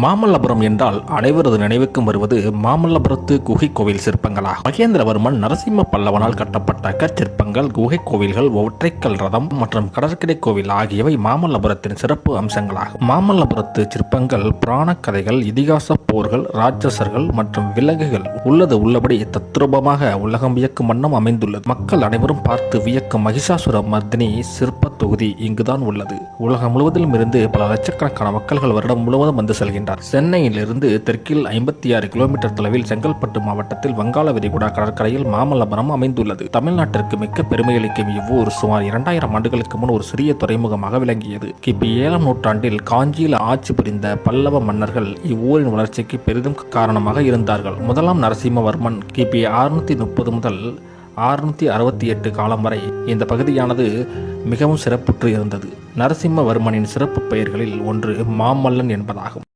மாமல்லபுரம் என்றால் அனைவரது நினைவுக்கும் வருவது மாமல்லபுரத்து குகை கோவில் சிற்பங்களாகும். மகேந்திரவர்மன் நரசிம்ம பல்லவனால் கட்டப்பட்ட கற்சிற்பங்கள் குகை கோவில்கள் ஒற்றைக்கல் ரதம் மற்றும் கடற்கரை கோவில் ஆகியவை மாமல்லபுரத்தின் சிறப்பு அம்சங்களாகும். மாமல்லபுரத்து சிற்பங்கள் புராண கதைகள் இதிகாச போர்கள் ராட்சசர்கள் மற்றும் விலங்குகள் உள்ளது உள்ளபடி தத்ரூபமாக உலகம் வியக்கும் வண்ணம் அமைந்துள்ளது. மக்கள் அனைவரும் பார்த்து வியக்கும் மகிஷாசுர மர்தினி சிற்ப தொகுதி இங்குதான் உள்ளது. உலகம் முழுவதிலும் இருந்து பல லட்சக்கணக்கான மக்கள்கள் வருடம் முழுவதும் வந்து செல்கின்றார் சென்னையிலிருந்து தெற்கில் ஐம்பத்தி ஆறு கிலோமீட்டர் தொலைவில் செங்கல்பட்டு மாவட்டத்தில் வங்காள விரிகுடா கடற்கரையில் மாமல்லபுரம் அமைந்துள்ளது. தமிழ்நாட்டிற்கு மிக்க பெருமை அளிக்கும் இவ்வூர் சுமார் இரண்டாயிரம் ஆண்டுகளுக்கு முன் ஒரு சிறிய துறைமுகமாக விளங்கியது. கிபி ஏழாம் நூற்றாண்டில் காஞ்சியில் ஆட்சி புரிந்த பல்லவ மன்னர்கள் இவ்வூரின் வளர்ச்சிக்கு பெரிதும் காரணமாக இருந்தார்கள். முதலாம் நரசிம்மவர்மன் கிபி அறுநூத்தி முப்பது முதல் அறுநூத்தி அறுபத்தி எட்டு காலம் வரை இந்த பகுதியானது மிகவும் சிறப்புற்று இருந்தது. நரசிம்மவர்மனின் சிறப்பு பெயர்களில் ஒன்று மாமல்லன் என்பதாகும்.